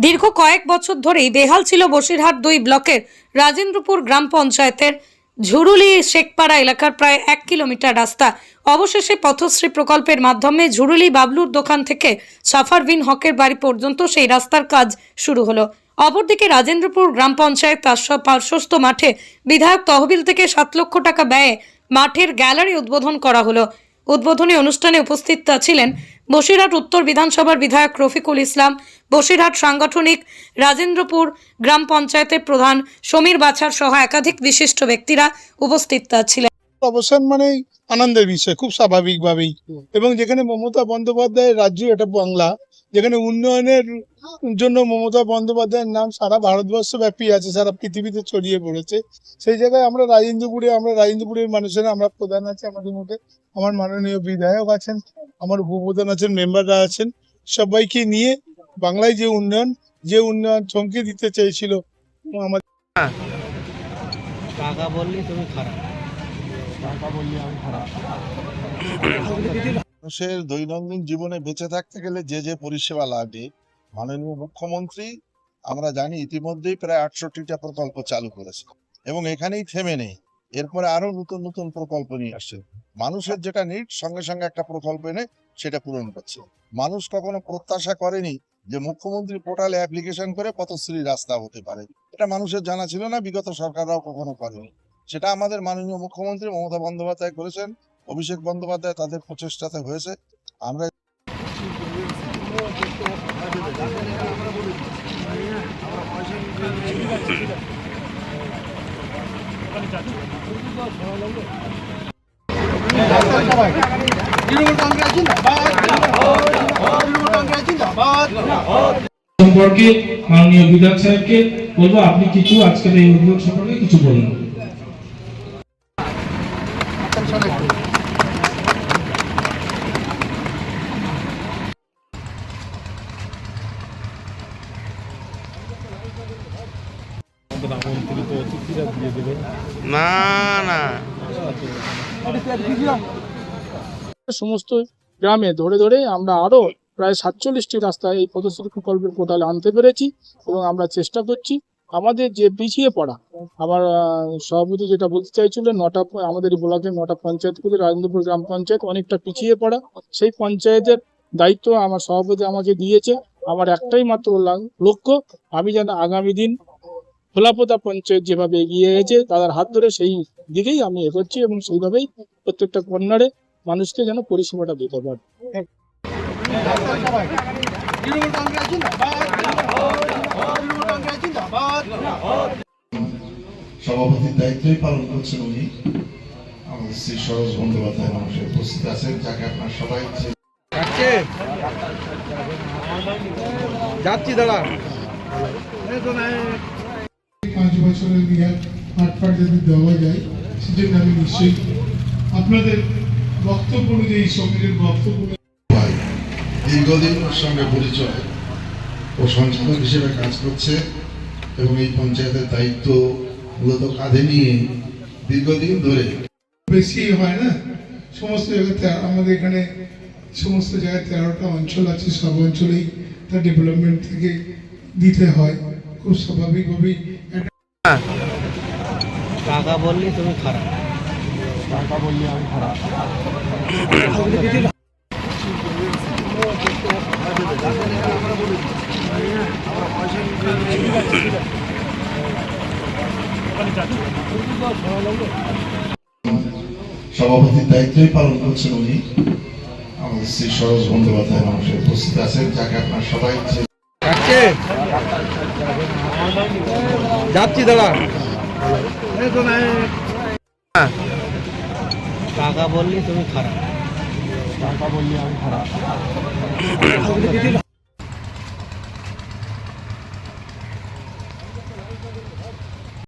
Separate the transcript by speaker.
Speaker 1: দীর্ঘ কয়েক বছর ধরেই বেহাল ছিল বসিরহাট দুই ব্লকের রাজেন্দ্রপুর গ্রাম পঞ্চায়েতের ঝুরুলি শেখপাড়া এলাকার প্রায় এক কিলোমিটার রাস্তা। অবশেষে পথশ্রী প্রকল্পের মাধ্যমে ঝুরুলি বাবলুর দোকান থেকে সাফার বিন হকের বাড়ি পর্যন্ত সেই রাস্তার কাজ শুরু হলো। অপরদিকে রাজেন্দ্রপুর গ্রাম পঞ্চায়েত পার্শ্বস্থ মাঠে বিধায়ক তহবিল থেকে সাত লক্ষ টাকা ব্যয়ে মাঠের গ্যালারি উদ্বোধন করা হলো। উদ্বোধনী অনুষ্ঠানে উপস্থিত ছিলেন বসিরহাট উত্তর বিধানসভার বিধায়ক রফিকুল ইসলাম, বসিরহাট সাংগঠনিক রাজেন্দ্রপুর গ্রাম পঞ্চায়েতের প্রধান সমীর বাছার সহ একাধিক বিশিষ্ট ব্যক্তিরা উপস্থিত ছিলেন।
Speaker 2: অবসান মানেই আনন্দের বিষয়, খুব স্বাভাবিকভাবেই। এবং যেখানে মমতা বন্দ্যোপাধ্যায়ের রাজ্য এটা বাংলা যেখানে উন্নয়নের জন্য মমতা বন্দ্যোপাধ্যায়ের নাম সারা ভারতবর্ষ ব্যাপী আছে, সারা পৃথিবীতে ছড়িয়ে পড়েছে। সেই জায়গায় আমরা রাজেন্দ্রপুরে, আমরা রাজেন্দ্রপুরের মানুষেরা, আমরা প্রধান আছে, আমাদের মধ্যে আমার মাননীয় বিধায়ক আছেন, আমার উপপ্রধান আছেন, মেম্বাররা আছেন। সবাইকে নিয়ে বাংলায় যে উন্নয়ন যে উন্নয়ন চমকে দিতে চেয়েছিল, আমাদের
Speaker 3: টাকা বললি তুমি খারাপ।
Speaker 4: মানুষের দৈনন্দিন জীবনে বেঁচে থাকতে গেলে যে যে পরিষেবা লাগে, মাননীয় মুখ্যমন্ত্রী, আমরা জানি ইতিমধ্যেই প্রায় আটষট্টিটা প্রকল্প চালু করেছে এবং এখানেই থেমে নেই। এরপরে আরও নতুন নতুন প্রকল্প নিয়ে আসছে। মানুষের যেটা নিড সঙ্গে সঙ্গে একটা প্রকল্প এনে সেটা পূরণ করছে। মানুষ কখনো প্রত্যাশা করেনি যে মুখ্যমন্ত্রী পোর্টালে অ্যাপ্লিকেশন করে পথশ্রী রাস্তা হতে পারে। এটা মানুষের জানা ছিল না, বিগত সরকাররাও কখনো করেনি। সেটা আমাদের মাননীয় মুখ্যমন্ত্রী মমতা বন্দ্যোপাধ্যায় করেছেন। অভিষেক বন্দ্যোপাধ্যায় তাদের প্রচেষ্টাতে হয়েছে। আমরা
Speaker 5: সম্পর্কে মাননীয় বিধায়ক সাহেবকে বলব, আপনি কিছু আজকের এই উদ্যোগ সম্পর্কে কিছু বলুন।
Speaker 3: না না।
Speaker 6: সমস্ত গ্রামে ধরে ধরে আমরা আরও প্রায় সাতচল্লিশটি রাস্তায় এই পদশ্রী প্রকল্পের পোর্টালে আনতে পেরেছি এবং আমরা চেষ্টা করছি আমাদের যে পিছিয়ে পড়া আমার সভাপতি যেটা বলতে চাইছিলেন নটা আমাদের ব্লকের নটা পঞ্চায়েত থেকে রাজেন্দ্রপুর গ্রাম পঞ্চায়েত অনেকটা পিছিয়ে পড়া। সেই পঞ্চায়েতের দায়িত্ব আমার সভাপতি আমাকে দিয়েছে। আমার একটাই মাত্র লক্ষ্য আমি যেন আগামী দিন খোলাপোতা পঞ্চায়েত যেভাবে এগিয়ে গেছে তাদের হাত ধরে সেই দিকেই আমি এগোচ্ছি এবং সেইভাবেই প্রত্যেকটা কর্নারে মানুষকে যেন পরিষেবাটা দিতে পারে।
Speaker 4: সভাপতির দায়িত্বই পালন করছেন উনি। আমাদের শ্রী সরোজ বন্দ্যোপাধ্যায় মানুষের উপস্থিত আছেন যাকে আপনার সবাই
Speaker 3: যাচ্ছি দাঁড়া।
Speaker 2: বছরের মেয়াদ পাট পাট যদি দেওয়া যায় সেজন্য আমি নিশ্চয়ই আপনাদের বক্তব্য অনুযায়ী সমীরের বক্তব্য
Speaker 4: দীর্ঘদিন ওর সঙ্গে পরিচয় ও সঞ্চালক হিসেবে কাজ করছে এবং এই পঞ্চায়েতের দায়িত্ব মূলত কাঁধে নিয়ে দীর্ঘদিন ধরে।
Speaker 2: বেশি হয় না। সমস্ত জায়গাতে আমাদের এখানে সমস্ত জায়গায় তেরোটা অঞ্চল আছে সব অঞ্চলেই তার ডেভেলপমেন্ট থেকে দিতে হয়। খুব স্বাভাবিকভাবেই একটা
Speaker 3: টাকা বললি তুমি খারাপ।
Speaker 4: সভাপতির দায়িত্বই পালন করছেন উনি। আমাদের শ্রী সরোজ বন্দ্যোপাধ্যায় মানুষের উপস্থিত আছেন যাকে আপনার সবাই চেনেন।
Speaker 3: যাচ্ছে দাদা। টাকা বললি তুমি খারাপ।